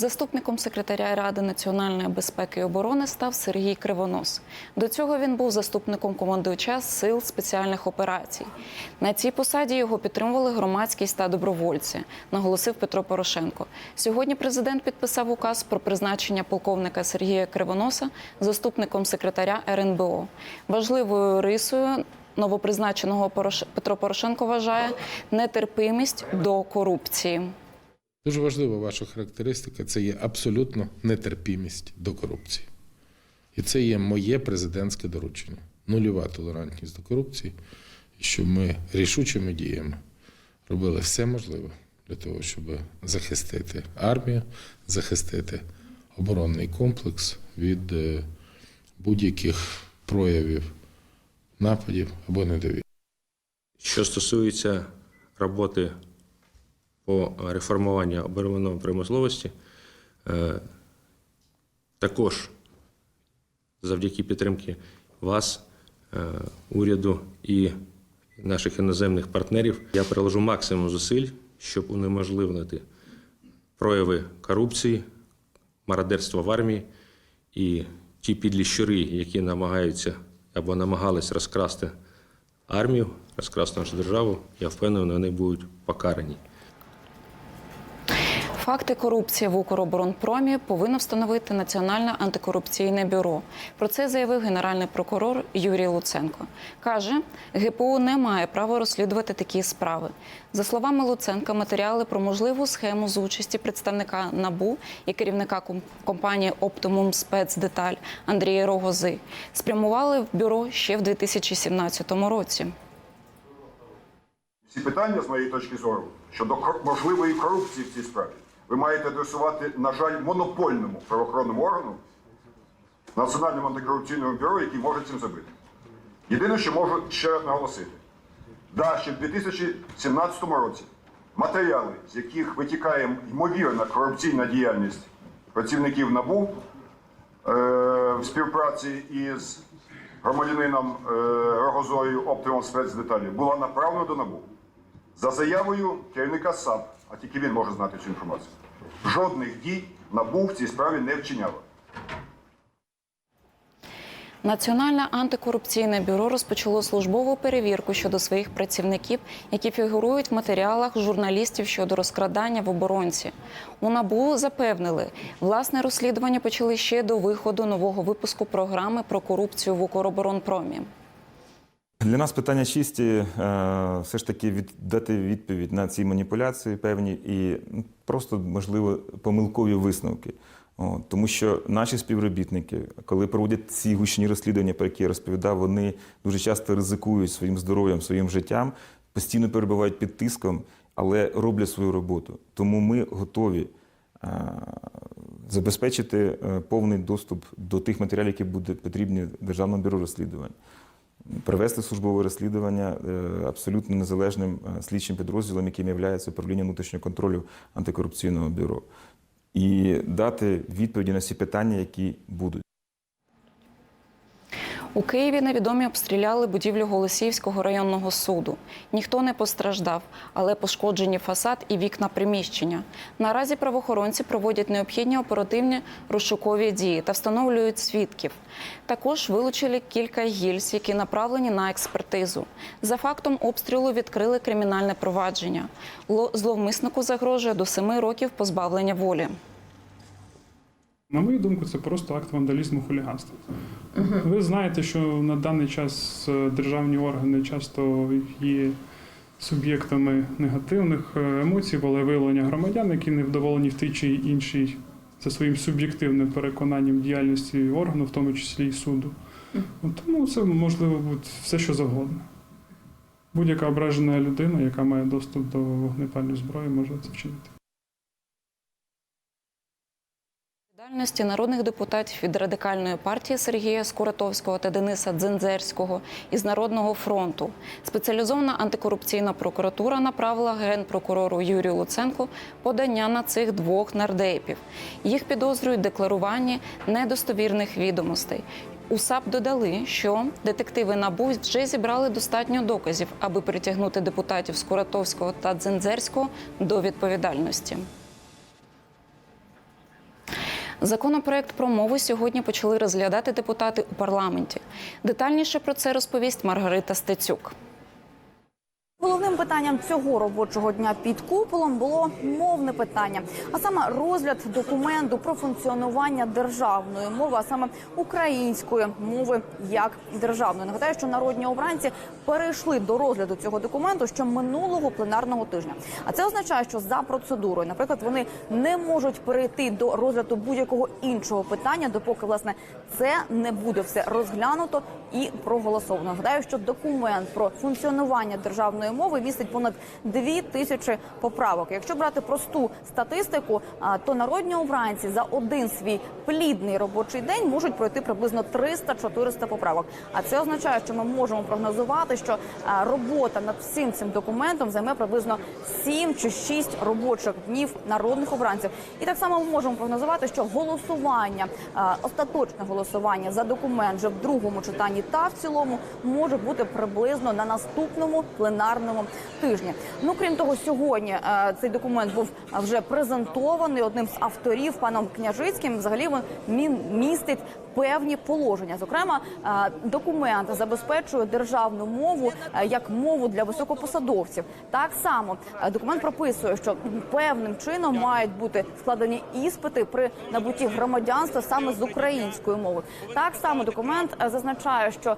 Заступником секретаря Ради національної безпеки і оборони став Сергій Кривонос. До цього він був заступником командувача сил спеціальних операцій. На цій посаді його підтримували громадськість та добровольці, наголосив Петро Порошенко. Сьогодні президент підписав указ про призначення полковника Сергія Кривоноса заступником секретаря РНБО. Важливою рисою новопризначеного Петро Порошенко вважає нетерпимість до корупції. Дуже важлива ваша характеристика це є абсолютно нетерпімість до корупції. І це є моє президентське доручення. Нульова толерантність до корупції, щоб ми рішучими діями робили все можливе для того, щоб захистити армію, захистити оборонний комплекс від е, будь-яких проявів нападів або недовіри. Що стосується роботи по реформуванню оборонної промисловості, е, також завдяки підтримки вас, е, уряду і наших іноземних партнерів, я приложу максимум зусиль, щоб унеможливити прояви корупції, мародерства в армії і ті підлі щури, які намагаються або намагались розкрасти армію, розкрасти нашу державу, я впевнений, вони будуть покарані. Факти корупції в Укроборонпромі повинно встановити Національне антикорупційне бюро. Про це заявив генеральний прокурор Юрій Луценко. Каже, ГПУ не має права розслідувати такі справи. За словами Луценка, матеріали про можливу схему з участі представника НАБУ і керівника компанії Оптимум Спецдеталь Андрія Рогози спрямували в бюро ще в 2017 році. Всі питання, з моєї точки зору, щодо можливої корупції в цій справі, ви маєте адресувати, на жаль, монопольному правоохоронному органу, Національному антикорупційному бюро, який може цим зробити. Єдине, що можу ще раз наголосити, да, ще в 2017 році матеріали, з яких витікає ймовірна корупційна діяльність працівників НАБУ е, в співпраці із громадянином е, Рогозою Оптимум спецдеталі була направлена до НАБУ за заявою керівника САП, а тільки він може знати цю інформацію. Жодних дій НАБУ в цій справі не вчиняло. Національне антикорупційне бюро розпочало службову перевірку щодо своїх працівників, які фігурують в матеріалах журналістів щодо розкрадання в оборонці. У НАБУ запевнили, власне розслідування почали ще до виходу нового випуску програми про корупцію в Укроборонпромі. Для нас питання чисті е, все ж таки від, дати відповідь на ці маніпуляції певні і ну, просто, можливо, помилкові висновки. От, тому що наші співробітники, коли проводять ці гучні розслідування, про які я розповідав, вони дуже часто ризикують своїм здоров'ям, своїм життям, постійно перебувають під тиском, але роблять свою роботу. Тому ми готові е, забезпечити е, повний доступ до тих матеріалів, які будуть потрібні Державному бюро розслідувань провести службове розслідування е, абсолютно незалежним е, слідчим підрозділом, яким є управління внутрішнього контролю антикорупційного бюро, і дати відповіді на всі питання, які будуть. У Києві невідомі обстріляли будівлю Голосіївського районного суду. Ніхто не постраждав, але пошкоджені фасад і вікна приміщення. Наразі правоохоронці проводять необхідні оперативні розшукові дії та встановлюють свідків. Також вилучили кілька гільз, які направлені на експертизу. За фактом обстрілу відкрили кримінальне провадження. Ло- Зловмиснику загрожує до семи років позбавлення волі. На мою думку, це просто акт вандалізму хуліганства. Ви знаєте, що на даний час е, державні органи часто є суб'єктами негативних е, емоцій, волевиявлення громадян, які не вдоволені в тій чи іншій за своїм суб'єктивним переконанням діяльності органу, в тому числі і суду. Тому це можливо бути все, що завгодно. Будь-яка ображена людина, яка має доступ до вогнепальної зброї, може це вчинити. Відповідальності народних депутатів від радикальної партії Сергія Скуратовського та Дениса Дзензерського із Народного фронту. Спеціалізована антикорупційна прокуратура направила генпрокурору Юрію Луценку подання на цих двох нардепів. Їх підозрюють декларуванні недостовірних відомостей. У САП додали, що детективи НАБУ вже зібрали достатньо доказів, аби притягнути депутатів Скуратовського та Дзензерського до відповідальності. Законопроект про мову сьогодні почали розглядати депутати у парламенті. Детальніше про це розповість Маргарита Стецюк. Головним питанням цього робочого дня під куполом було мовне питання, а саме розгляд документу про функціонування державної мови, а саме української мови як державної. Нагадаю, що народні обранці перейшли до розгляду цього документу ще минулого пленарного тижня. А це означає, що за процедурою, наприклад, вони не можуть перейти до розгляду будь-якого іншого питання, допоки власне це не буде все розглянуто і проголосовано. Нагадаю, що документ про функціонування державної мови містить понад дві тисячі поправок. Якщо брати просту статистику, то народні обранці за один свій плідний робочий день можуть пройти приблизно 300-400 поправок. А це означає, що ми можемо прогнозувати, що робота над всім цим документом займе приблизно 7 чи 6 робочих днів народних обранців. І так само ми можемо прогнозувати, що голосування, остаточне голосування за документ вже в другому читанні та в цілому може бути приблизно на наступному пленарному тижні. Ну крім того, сьогодні е, цей документ був вже презентований одним з авторів паном Княжицьким. Взагалі він містить певні положення. Зокрема, е, документ забезпечує державну мову е, як мову для високопосадовців. Так само е, документ прописує, що певним чином мають бути складені іспити при набутті громадянства саме з української мови. Так само документ зазначає, що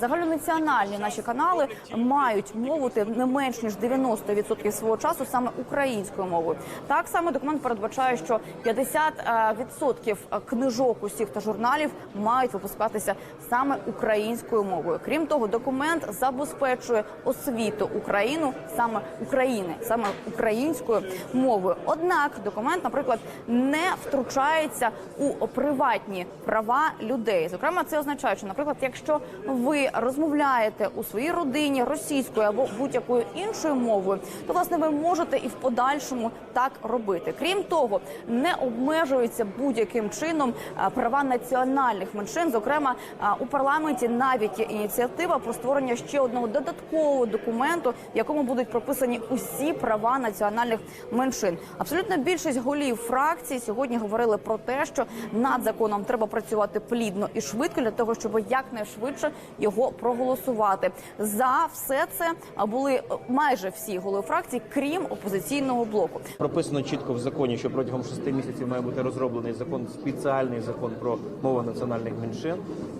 загальнонаціональні наші канали мають мовити не менш ніж 90% свого часу саме українською мовою. Так само документ передбачає, що 50% книжок усіх та журналів мають випускатися саме українською мовою. Крім того, документ забезпечує освіту Україну саме України, саме українською мовою. Однак документ, наприклад, не втручається у приватні права людей. Зокрема, це означає, що, наприклад, якщо ви розмовляєте у своїй родині російською або будь-якою іншою мовою, то власне ви можете і в подальшому так робити. Крім того, не обмежуються будь-яким чином права національних меншин. Зокрема, у парламенті навіть є ініціатива про створення ще одного додаткового документу, в якому будуть прописані усі права національних меншин. Абсолютно більшість голів фракцій сьогодні говорили про те, що над законом треба працювати плідно і швидко для того, щоб якнайшвидше його проголосувати. За все це були майже всі голови фракцій, крім опозиційного блоку. Прописано чітко в законі, що протягом шести місяців має бути розроблений закон, спеціальний закон про мову національних меншин.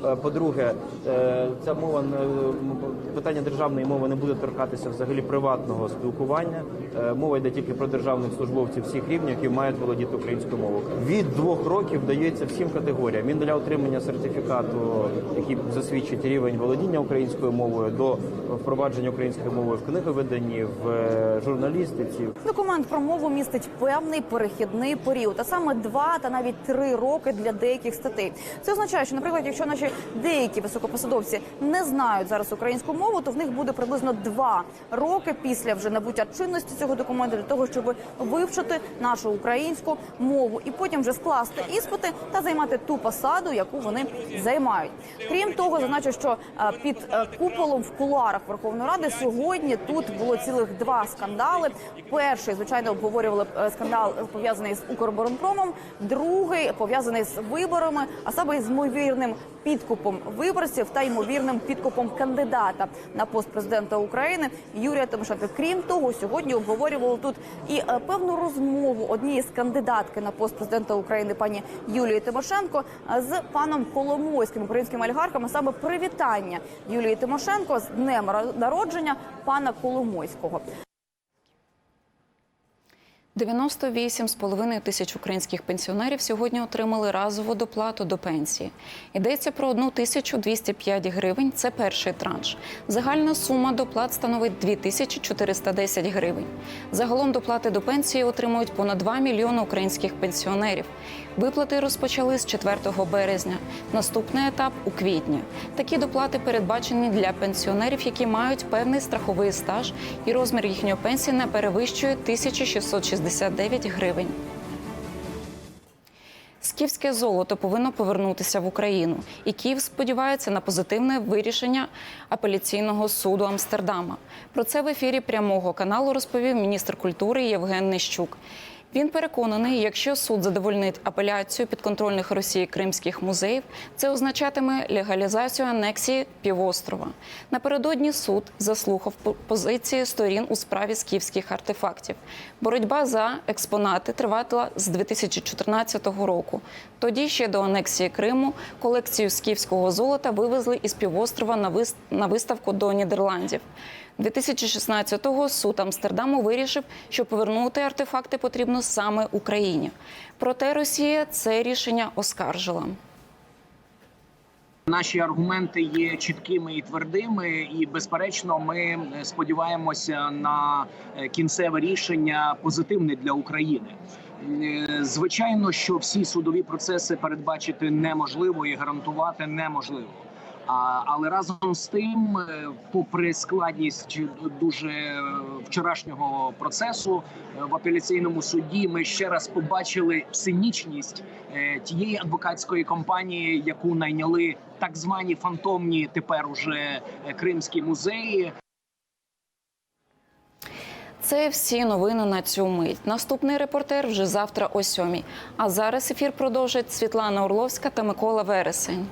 Е, По-друге, е, ця мова не- питання державної мови не буде торкатися взагалі приватного спілкування. Е, Мова йде тільки про державних службовців всіх рівнів, які мають володіти українською мовою. Від двох років дається всім категоріям. Він для отримання сертифікату, який засвідчить рівень володіння українською мовою, до впровадження української мови в книговиданні, в журналістиці, Документ про мову містить певний перехідний період, а саме два та навіть три роки для деяких статей. Це означає, що, наприклад, якщо наші деякі високопосадовці не знають зараз українську мову, то в них буде приблизно два роки після вже набуття чинності цього документу для того, щоб вивчити нашу українську мову і потім вже скласти іспити та займати ту посаду, яку вони займають. Крім того, зазначу, що е, під е, куполом в кулуарах Верховної Ради сьогодні тут було цілих два скандали. Перший, звичайно, обговорювали е, скандал пов'язаний з Укроборонпромом, другий пов'язаний з виборами, а саме з ймовірним підкупом виборців та ймовірним підкупом кандидата на пост президента України Юрія Тимошенка. Крім того, сьогодні обговорювали тут і е, певну розмову однієї з кандидатки на пост президента України пані Юлії Тимошенко е, з паном Коломойським, українським олігархом, а саме привітання Юлії Тимошенко з днем народження пана Коломойського. 98,5 тисяч українських пенсіонерів сьогодні отримали разову доплату до пенсії. Йдеться про 1205 гривень. Це перший транш. Загальна сума доплат становить 2410 гривень. Загалом доплати до пенсії отримують понад 2 мільйони українських пенсіонерів. Виплати розпочали з 4 березня. Наступний етап у квітні. Такі доплати передбачені для пенсіонерів, які мають певний страховий стаж, і розмір їхньої пенсії не перевищує 1669 гривень. Скіфське золото повинно повернутися в Україну, і Київ сподівається на позитивне вирішення апеляційного суду Амстердама. Про це в ефірі прямого каналу розповів міністр культури Євген Нищук. Він переконаний, якщо суд задовольнить апеляцію підконтрольних Росії кримських музеїв, це означатиме легалізацію анексії півострова. Напередодні суд заслухав по- позиції сторін у справі скіфських артефактів. Боротьба за експонати тривала з 2014 року. Тоді ще до анексії Криму колекцію скіфського золота вивезли із півострова на виставку до Нідерландів. 2016-го суд Амстердаму вирішив, що повернути артефакти потрібно саме Україні. Проте Росія це рішення оскаржила. Наші аргументи є чіткими і твердими, і безперечно, ми сподіваємося на е, кінцеве рішення позитивне для України. Е, Звичайно, що всі судові процеси передбачити неможливо і гарантувати неможливо. Але разом з тим, е, попри складність дуже е, вчорашнього процесу е, в апеляційному суді, ми ще раз побачили цинічність тієї адвокатської компанії, яку найняли так звані фантомні тепер уже кримські музеї. Це всі новини на цю мить. Наступний репортер вже завтра о сьомій. А зараз ефір продовжать Світлана Орловська та Микола Вересень.